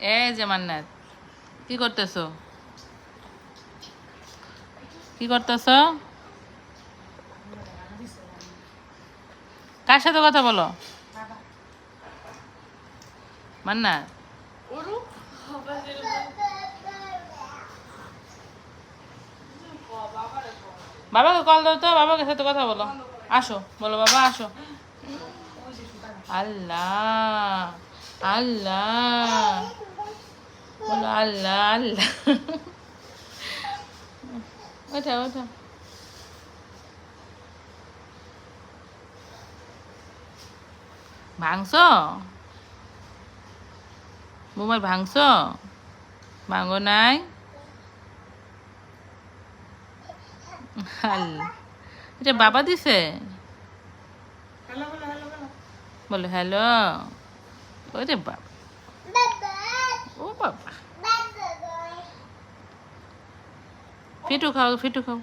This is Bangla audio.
এই যে মান্নাত, কি করতেছো? কি করতেছো? কার সাথে কথা বলো? মান্নাত। বাবাকে কল দাও তো, বাবাকে সাথে কথা বলো। আসো, বলো বাবা, আসো। আল্লাহ আল্লাহ। বলো আল্লাহ আল্লাহ। ওঠা ওঠা। ভাঙছ? মোবাইল ভাঙছ? ভাঙো নাই? এটা বাবা দিছে? হ্যালো বলো হ্যালো বলো হ্যালো। ওরে বাবা। Fito kau, Fito kau.